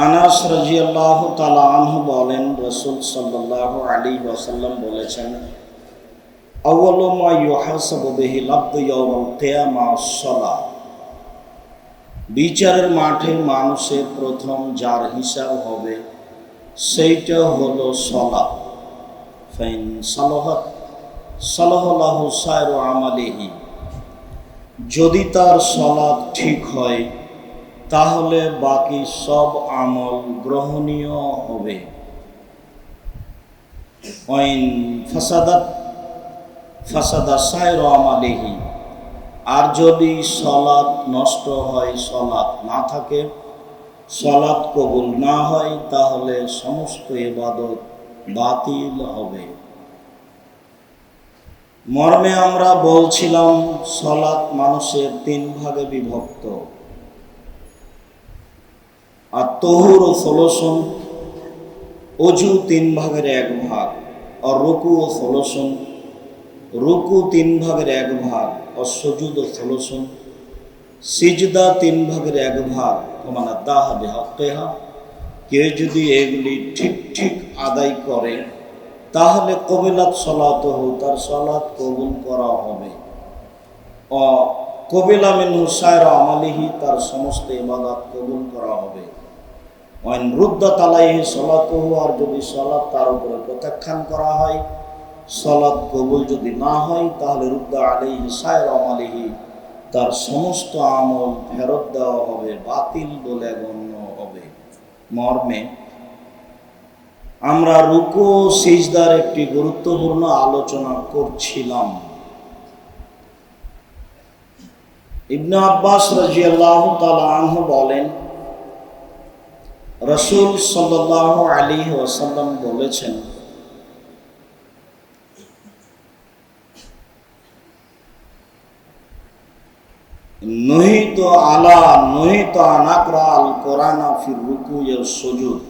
আনাস রাজিয়াল্লাহ তালা আনহু বলেন, রসুল সাল্লাহ আলী ওয়াসাল্লাম বলেছেন বিচারের মাঠে মানুষের প্রথম যার হিসাব হবে, সেইটা হলো ফাইন সালাহু আমালিহি। যদি তার সলাৎ ঠিক হয় তাহলে বাকি সব আমল গ্রহণীয় হবে। ওয়াইন ফাসাদাত ফাসাদা সায়র আমালিহি। আর যদি সলাৎ নষ্ট হয় সলাৎ না থাকে সলাৎ কবুল না হয়, তাহলে সমস্ত এবাদত বাতিল হবে। মর্মে আমরা বলছিলাম সলাৎ মানুষের তিন ভাগে বিভক্ত। আর তহুর ও ষোলশন অজু তিন ভাগের এক ভাগ, আর রুকু ও ষোলশন রুকু তিন ভাগের এক ভাগ, আর সজুদ ও ষোলশন সিজদা তিন ভাগের এক ভাগ মানে দাহা বেহা কেউ যদি এগুলি ঠিক ঠিক আদায় করে, তাহলে কবিলাত সলাত হো তার সলাৎ কবুল করা হবে। কবিলা মিন হুসায়র আমালিহি, তার সমস্ত ইবাদত কবুল করা হবে। ওয়াইন রুদ্দা তালাইহি আর যদি সলাৎ তার উপরে প্রত্যাখ্যান করা হয়, সলাৎ কবুল যদি না হয়, তাহলে রুদ্দা আলাইহি সায়র আমালিহি, তার সমস্ত আমল ফেরত দেওয়া হবে, বাতিল বলে গণ্য হবে। মর্মে, আমরা রুকু সিজদার একটি গুরুত্বপূর্ণ আলোচনা করছিলাম। ইবনে আব্বাস রাজিয়াল্লাহু আনহু বলেন রসুল সাল্লাহ আলী ওয়াসাল্লাম বলেছেন, নহিত আলা, নহিত আনাকরাল কোরআন ফির রুকু সজুদ।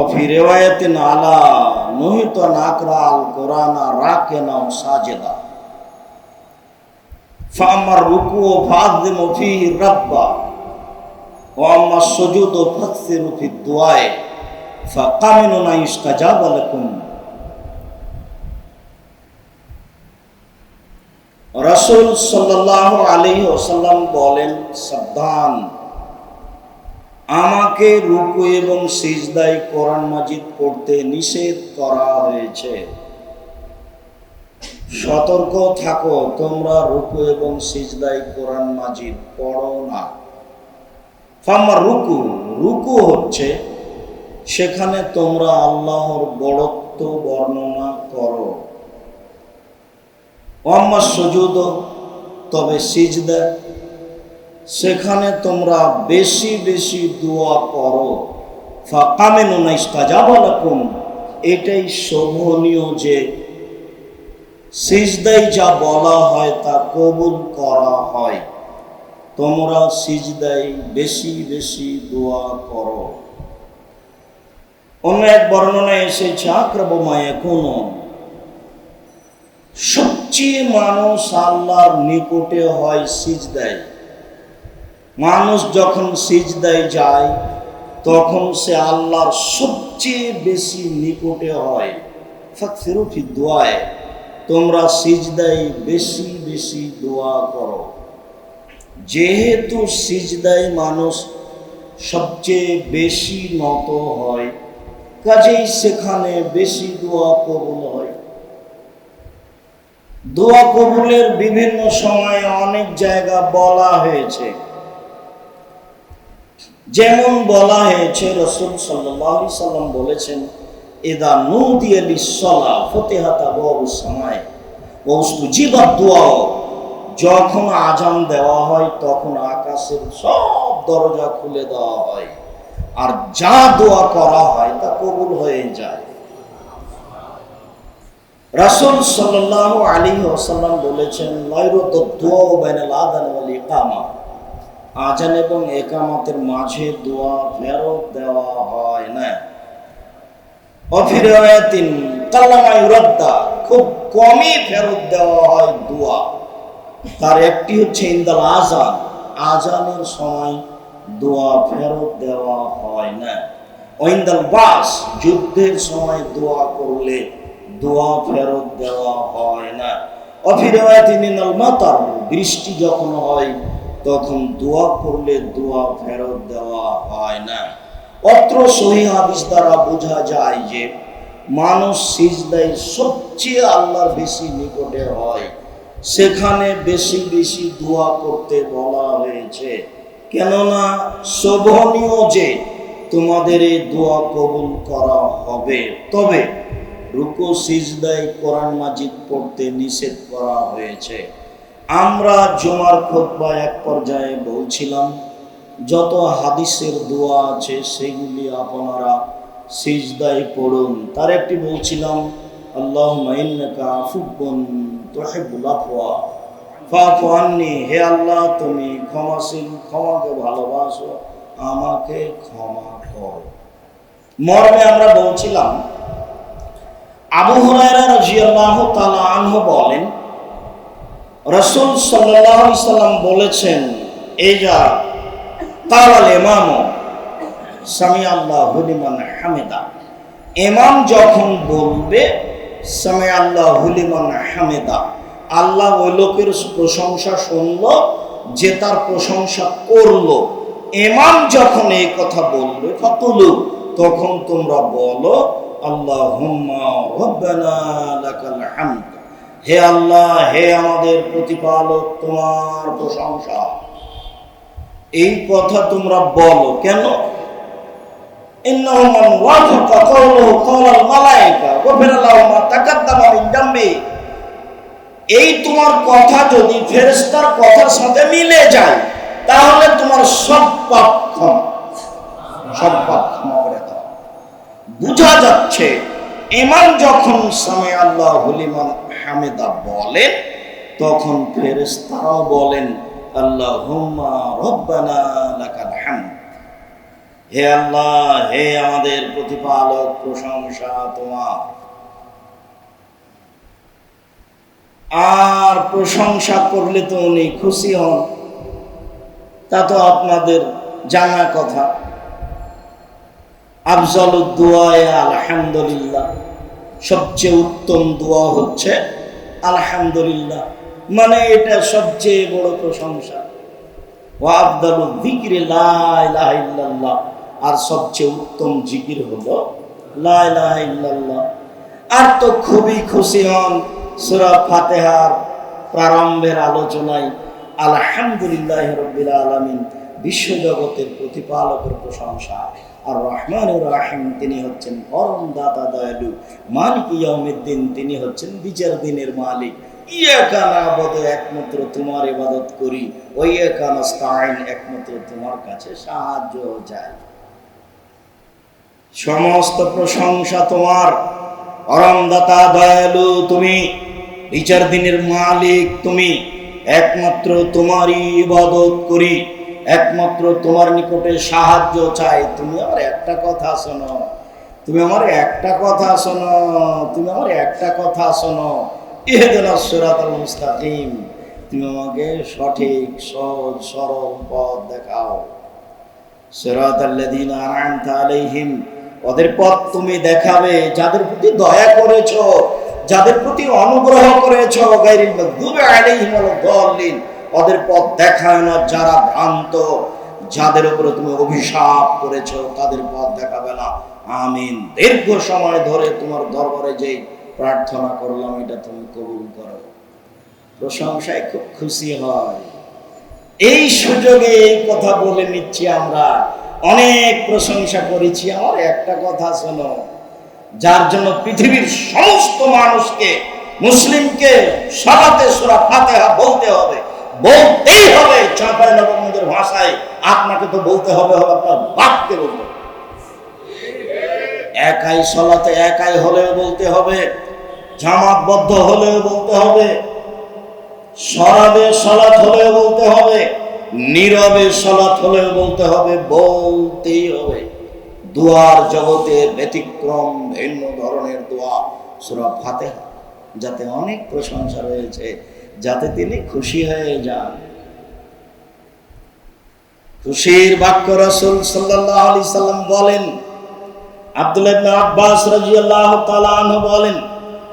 অফি রেওয়ায়তিন আলা, নহিত নাকরাল কোরআন রাকে নাও সাজেদা। ফামার রুকু ও ফাজদিম ফি রব্বা। ওয়াম্মা সজুদ দোয়ায় রাসূল সাল্লাল্লাহু বলেন, সাবধান। আমাকে রুকু এবং সিজদায় কোরআন মাজিদ পড়তে নিষেধ করা হয়েছে। সতর্ক থাকো, তোমরা রুকু এবং সিজদায় কোরআন মাজিদ পড়ো না। ফাম্মা রুকু রুকু হচ্ছে সেখানে তোমরা আল্লাহর বড়ত্ব বর্ণনা করো। অম্মা সজুদ, তবে সিজদা, সেখানে তোমরা বেশি বেশি দোয়া করো। ফাকামেনু নাইস্তাজাবালাকুম এটাই শোভনীয় যে সিজদাই যা বলা হয় তা কবুল করা হয়। তোমরা সিজদাই বেশি বেশি দোয়া করো। অন্য এক বর্ণনায় এসেছে আক্রবমায় কোনো সবচেয়ে মানুষ আল্লাহর নিকটে হয় সিজদায়। মানুষ যখন সিজদায় যায়, তখন সে আল্লাহর সবচেয়ে বেশি নিকটে হয়। ফিরুফি দোয়ায়, তোমরা সিজদায় বেশি বেশি দোয়া করো। যেহেতু সিজদায় মানুষ সবচেয়ে বেশি নত হয়, কাজেই সেখানে বেশি দোয়া কবুল হয়। দোয়া কবুলের বিভিন্ন সময়ে অনেক জায়গা বলা হয়েছে। যেমন বলা হয়েছে, রসুল সাল্লি সাল্লাম বলেছেন এদা নুদিয়ালি সলা ফতেহাতা বাবু সময় বস্তু জীবত দোয়াও। যখন আজান দেওয়া হয়, তখন আকাশের সব দরজা খুলে দেওয়া হয়। আর যা দোয়া করা হয়, তা কবুল হয়ে যায়। রাসুল সাল্লাহ আলী ওসাল্লাম বলেছেন আজান এবং একামতের মাঝে দোয়া ফেরত দেওয়া হয় না। অফিরায়াতিন কাল্লামা ইউরাদ্দা। খুব কমই ফেরত দেওয়া হয় দোয়া। তার একটি হচ্ছে, ইন্দাল আজান আজানের সময় দোয়া ফেরত দেওয়া হয় না। ওইন্দাল বাস। যুদ্ধের সময় দোয়া করলে দোয়া ফেরত দেওয়া হয় না। অফিরায়াতি মিনাল মাতার, বৃষ্টি যখন হয়, তখন দোয়া করলে দোয়া ফেরত দেওয়া হয় না। অত্র সহি হাদিস দ্বারা বোঝা যায় যে, মানুষ সিজদায় সবচেয়ে আল্লাহর বেশি নিকটে হয়। সেখানে বেশি বেশি দোয়া করতে বলা হয়েছে। কেননা শোভনীয় যে তোমাদের এই দোয়া কবুল করা হবে। তবে রুকু সিজদায় কোরআন মাজিদ পড়তে নিষেধ করা হয়েছে। আমরা জমার খোদবা এক পর্যায়ে বলছিলাম, যত হাদিসের দোয়া আছে সেগুলি আপনারা সিজদায় পড়ুন। তার একটি বলছিলাম আল্লাহ মাইন্নাকা আফুবন তোহেবুল আফওয়া ফাফু আন্নি, হে আল্লাহ, তুমি ক্ষমাশীল, ক্ষমাকে ভালোবাসো, আমাকে ক্ষমা কর। মর্মে আমরা বলছিলাম আনহু বলেন, রাসূল আলাইহি সাল্লাম বলেছেন এই সামি আল্লাহু ইমাম যখন বলবে সামি আল্লাহু লিমান হামিদা। আল্লাহ ওই লোকের প্রশংসা শুনল, যে তার প্রশংসা করল। ইমাম যখন এই কথা বলবে ফাতুলু তখন তোমরা বলো আল্লাহ হে আল্লাহ, হে আমাদের প্রতিপালক, তোমার প্রশংসা। এই কথা তোমরা বলো। কেন? إنه من وافق قوله قول الملائكة غفر له ما تقدم من ذنبه এই তোমার কথা যদি ফেরেশতার কথার সাথে মিলে যায় তাহলে তোমার সব পাপ ক্ষমা সব পাপ ক্ষমা করে দাও বোঝা যাচ্ছে ইমাম যখন সামে আল্লাহ হলিমান হামেদা বলেন তখন ফেরেশতারাও বলেন আল্লাহ হুম্মা রব্বানা লাকাল হামদ হে আল্লাহ, হে আমাদের প্রতিপালক, প্রশংসা তোমার। আর প্রশংসা করলে তো উনি খুশি হন। তা তো আপনাদের জানা কথা। আফজল দোয়ায় আলহামদুলিল্লাহ। সবচেয়ে উত্তম দোয়া হচ্ছে আলহামদুলিল্লাহ। মানে এটা সবচেয়ে বড় প্রশংসা। ও আফদাল জিকির ইল্লাল্লাহ। আর সবচেয়ে উত্তম জিকির হলো আর তো খুবই খুশি হন সূরা ফাতেহার প্রারম্ভের আলোচনায়, আলহামদুলিল্লাহ রব্বিল আলামিন, বিশ্বজগতের প্রতিপালকের প্রশংসা। আর রহমান রাহিম, তিনি হচ্ছেন পরম দাতা দয়ালু। মালিক ইয়াউমিদ্দিন, তিনি হচ্ছেন বিচার দিনের মালিক। একমাত্র তোমার ইবাদত করি। ওই নাস্তাইন একমাত্র তোমার কাছে সাহায্য চাই। সমস্ত প্রশংসা তোমার। পরমদাতা দয়ালু তুমি বিচার দিনের মালিক তুমি, একমাত্র তোমারই ইবাদত করি, একমাত্র তোমার নিকটে সাহায্য চাই। তুমি আমার একটা কথা শোনো, তুমি আমার একটা কথা শোনো, তুমি আমার একটা কথা শোনো। ইহদিনাস সিরাতাল মুস্তাকিম, তুমি আমাকে সঠিক, সহজ, সরল পথ দেখাও। সিরাতাল্লাযীনা আন'আমতা আলাইহিম ওদের পথ তুমি দেখাবে, যাদের প্রতি দয়া করেছ, যাদের প্রতি অনুগ্রহ করেছ ওদের পথ দেখায় না যারা ভ্রান্ত, যাদের উপরে তুমি অভিশাপ করেছ, তাদের পথ দেখাবে না। আমিন। দীর্ঘ সময় ধরে তোমার দরবারে যে প্রার্থনা করলাম, এটা তুমি কবুল করো। প্রশংসায় খুব খুশি হয়। এই সুযোগে এই কথা বলে নিচ্ছি আমরা। অনেক প্রশংসা করেছি। আমার একটা কথা শোনো, যার জন্য পৃথিবীর সমস্ত মানুষকে, মুসলিমকে সবাতে সুরা ফাতেহা বলতে হবে। বলতেই হবে চাঁপাই নবমদের ভাষায়। আপনাকে তো বলতে হবে হবে আপনার বাপকে বলতে একাই সলাতে একাই হলেও বলতে হবে, জামাতবদ্ধ হলেও বলতে হবে, সরাবে সলাৎ হলেও বলতে হবে। নীরবে সলাৎ হলেও বলতে হবে, বলতেই হবে। দুয়ার জগতের ব্যতিক্রম ভিন্ন ধরনের দোয়া। সুরা ফাতেহা, যাতে অনেক প্রশংসা রয়েছে, যাতে তিনি খুশি হয়ে যান। খুশির বাক্য রাসূল সাল্লাল্লাহু আলাইহি সাল্লাম বলেন, আব্দুল্লাহ আব্বাস তাআলা আনহু বলেন,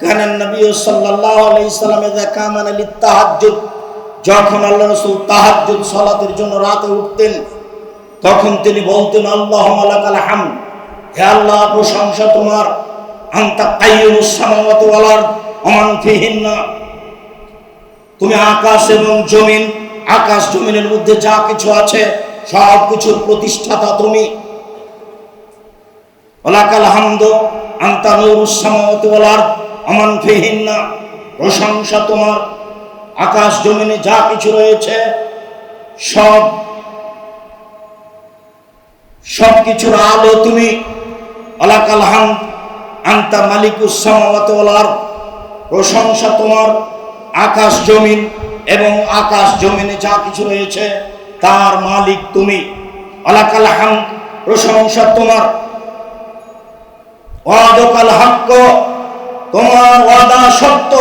কানান নবী সাল্লাম ইযা কামান লিতাহাজ্জুদ যখন আল্লাহ রসুল তাহাজ্জুদ সালাতের জন্য রাতে উঠতেন, তখন তিনি বলতেন আল্লাহ লাকাল হামদ। হে আল্লাহ, প্রশংসা তোমার। আনতা ওয়াল আরদ ফিহিন্না। তুমি আকাশ এবং জমিন, আকাশ জমিনের মধ্যে যা কিছু আছে, সব কিছুর প্রতিষ্ঠাতা তুমি। ওলাকাল হামদ, আন্তা নূরুস সামাওয়াতি ওয়াল আরদ আমান ফিহিন্না। প্রশংসা তোমার। আকাশ জমিনে যা কিছু রয়েছে, সব সব কিছুর আলো তুমি ওলাকাল হামদ আন্তা মালিকুস সামাওয়াতি প্রশংসা তোমার আকাশ জমিন এবং আকাশ জমিনে যা কিছু রয়েছে, তার মালিক তুমি। আলাকাল হাম, প্রশংসা তোমার। ওয়াদকাল হাক্ক, তোমার ওয়াদা সত্য।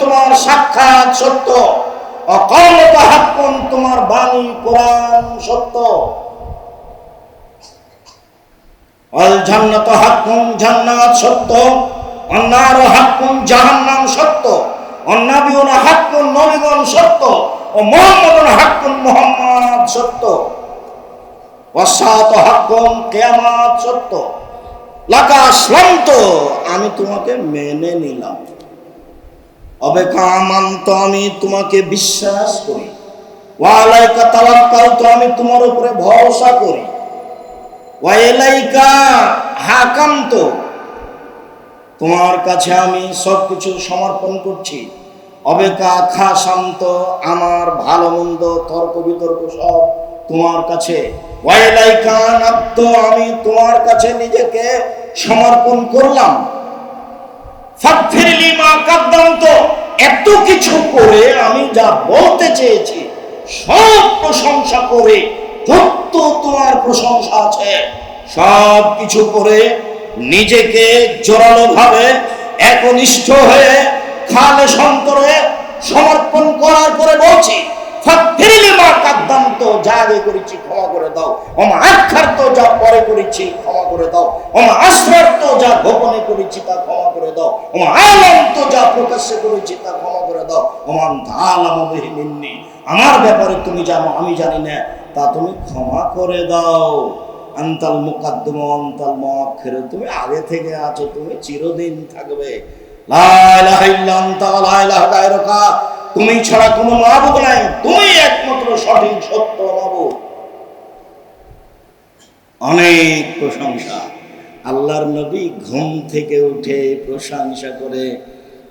তোমার সাক্ষাৎ সত্য। অকলকা হাক্কুন তোমার বাণী কোরআন সত্য। অল জান্নাত হাক্কুন জান্নাত সত্য। অন্যার হাক্কুন জাহান্নাম সত্য। অন্নাবিউন হাক্কুন নবীগণ সত্য। ও মোহাম্মদুন হাক্কুন মোহাম্মদ সত্য। ওয়াসাত হাক্কুন কিয়ামত সত্য। লাকা আমি তোমাকে মেনে নিলাম। অবেকা আমান্ত, আমি তোমাকে বিশ্বাস করি। তো আমি তোমার উপরে ভরসা করি। তোমার কাছে আমি সবকিছু সমর্পণ করছি। অবেকা খা শান্ত আমার ভালো মন্দ, তর্ক বিতর্ক সব তোমার কাছে। আমি তোমার কাছে নিজেকে সমর্পণ করলাম। এত কিছু করে আমি যা বলতে চেয়েছি, সব প্রশংসা করে তোমার প্রশংসা আছে। সব কিছু করে নিজেকে জোরালো ভাবে একনিষ্ঠ হয়ে খালে সন্তরে সমর্পণ করার পরে বলছি যা আগে করেছি ক্ষমা করে দাও। যা পরে করেছি ক্ষমা করে দাও। যা করেছি তা ক্ষমা করে দাও। যা প্রকাশ্যে করেছি তা ক্ষমা করে দাও। মিন্নি, আমার ব্যাপারে তুমি জানো, আমি জানি না, তা তুমি ক্ষমা করে দাও। আন্তাল মুকাদ্দম আন্তাল মুআক্ষির তুমি আগে থেকে আছো, তুমি চিরদিন থাকবে। লা তুমি ছাড়া কোনো মাবুদ নাই তুমি একমাত্র সঠিক সত্য অনেক প্রশংসা। আল্লাহর নবী ঘুম থেকে উঠে প্রশংসা করে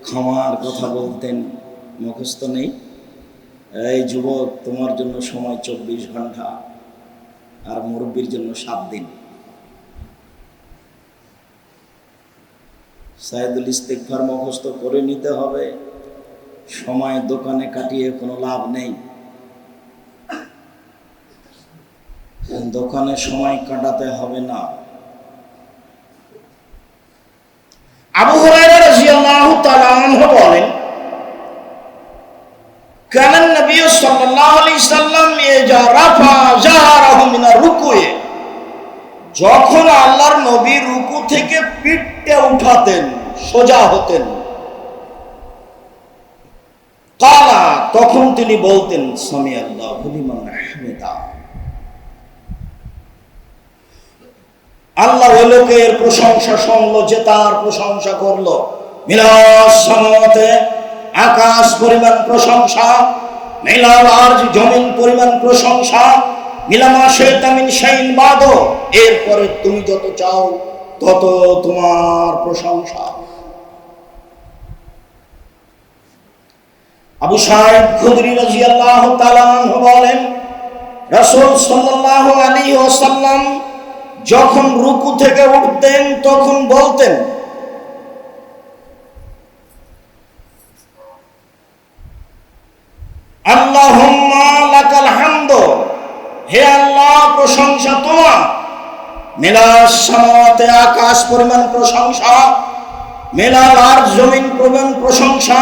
ক্ষমার কথা বলতেন। মুখস্থ নেই। এই যুবক, তোমার জন্য সময় চব্বিশ ঘণ্টা, আর মুরব্বীর জন্য সাত দিন। সাইদুল ইস্তেকভার মুখস্থ করে নিতে হবে। সময় দোকানে কাটিয়ে কোনো লাভ নেই। দোকানে সময় কাটাতে হবে না। আবু বলেন নবী সাল্লাম রুকুয়ে। যখন আল্লাহর নবী রুকু থেকে পিঠে উঠাতেন, সোজা হতেন। কালা, তখন তিনি বলতেন সামি আল্লাহ আল্লাহ ওই লোকের প্রশংসা শুনলো, যে তার প্রশংসা করল। মিলাস সামাতে আকাশ পরিমাণ প্রশংসা মিলাল জমিন পরিমাণ প্রশংসা, মিলামা শেতামিন শাইন বাদ এরপরে তুমি যত চাও, তত তোমার প্রশংসা। আবু সাহেব খুদরি তাআলা আনহু বলেন, রাসূল সাল্লাল্লাহু যখন রুকু থেকে উঠতেন, তখন বলতেন হে আল্লাহ, প্রশংসা তোমার। আকাশ পরিমাণ প্রশংসা, মেলার আর জমিন পরিমাণ প্রশংসা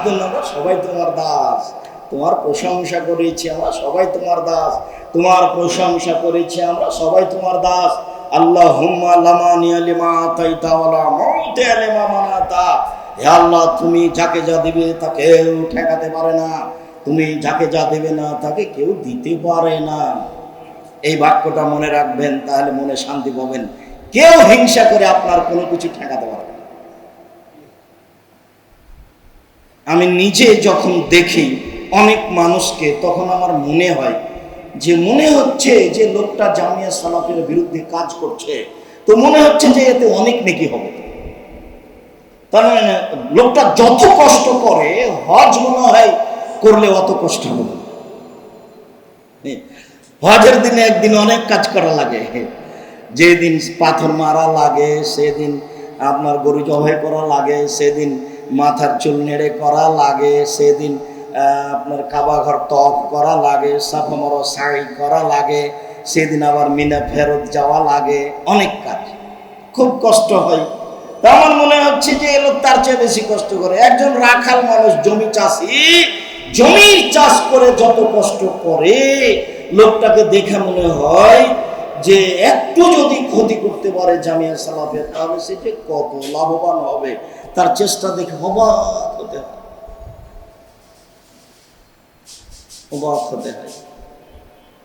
সবাই তোমার দাস। তোমার প্রশংসা করেছি আমরা সবাই তোমার দাস। তোমার প্রশংসা করেছি আমরা সবাই তোমার দাস। আল্লাহ হুম্মা আলিমা তাইতা ওয়ালা হে আল্লাহ, তুমি যাকে যা দিবে তাকে ঠেকাতে পারে না। তুমি যাকে যা দেবে না তাকে কেউ দিতে পারে না। এই বাক্যটা মনে রাখবেন, তাহলে মনে শান্তি পাবেন। কেউ হিংসা করে আপনার কোনো কিছু ঠেকাতে পারবে না আমি নিজে যখন দেখি অনেক মানুষকে, তখন আমার মনে হয় যে মনে হচ্ছে যে লোকটা জামিয়া সালাফের বিরুদ্ধে কাজ করছে। তো মনে হচ্ছে যে এতে অনেক নেকি হবে। তার মানে লোকটা যত কষ্ট করে হজ মনে হয় করলে অত কষ্ট হবে হজের দিনে একদিন অনেক কাজ করা লাগে। যেদিন পাথর মারা লাগে, সেদিন আপনার গরু জবাই করা লাগে, সেদিন মাথার চুল নেড়ে করা, লাগে সেদিন আপনার কাবা ঘর তফ করা, লাগে সাফা মর সাই করা, লাগে সেদিন আবার মিনা ফেরত যাওয়া, লাগে অনেক কাজ। খুব কষ্ট হয়। তা আমার মনে হচ্ছে যে লোক তার চেয়ে বেশি কষ্ট করে। একজন রাখাল মানুষ জমি চাষি, জমি চাষ করে যত কষ্ট করে, লোকটাকে দেখে মনে হয় যে একটু যদি ক্ষতি করতে পারে জামিয়া সালাফের, তাহলে সে যে কত লাভবান হবে। তার চেষ্টা দেখে অবাক হতে হয়। অবাক হতে হয়।